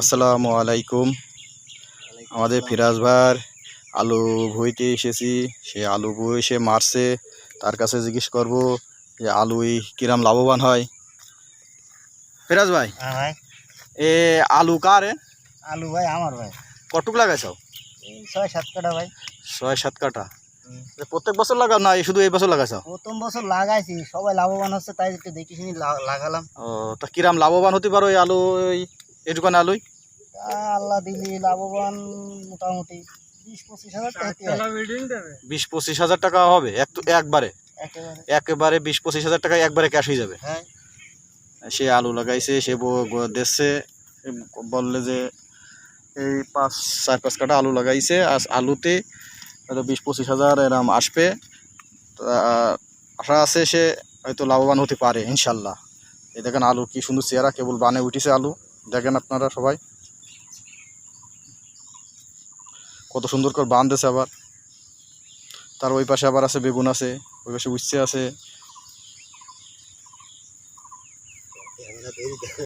আসসালামু আলাইকুম। আমাদের ফিরাজ ভাইয়ের আলু বইতে এসেছি। সে আলু বই সে মারছে। তার কাছে জিজ্ঞেস করব যে আলুই কিরাম লাভবান হয়। ফিরাজ ভাই হ্যাঁ এ আলু কার আলু ভাই আমার ভাই। কটুক লাগাইছ? ছয় সাত কাটা ভাই। ছয় সাত কাটা প্রত্যেক বছর লাগাও না শুধু এই বছর লাগাইছ? প্রথম বছর লাগাইছি সবাই লাভবান হচ্ছে তাই একটু দেখি শুনি লাগালাম। ও তা কিরাম লাভবান হতে পারো এই আলু এটুকান আলুই আল্লাহ দিলি লাভবান মোটামুটি। বিশ পঁচিশ হাজার টাকা হবে এক একবারে। একেবারে। একেবারে বিশ পঁচিশ হাজার টাকা একবারে ক্যাশ হয়ে যাবে। হ্যাঁ। সে আলু লাগাইছে সে দেখছে বললে যে এই পাঁচ চার পাঁচ কাটা আলু লাগাইছে আর আলুতে হয়তো বিশ পঁচিশ হাজার এরম আসবে। আশা আছে সে হয়তো লাভবান হতে পারে ইনশাল্লাহ। এই দেখেন আলু কি সুন্দর চেহারা কেবল বানে উঠেছে আলু। দেখেন আপনারা সবাই। কত সুন্দর করে বাঁধেছে আবার। তার ওই পাশে আবার আছে বেগুন আছে, ওই পাশে উচ্ছে আছে।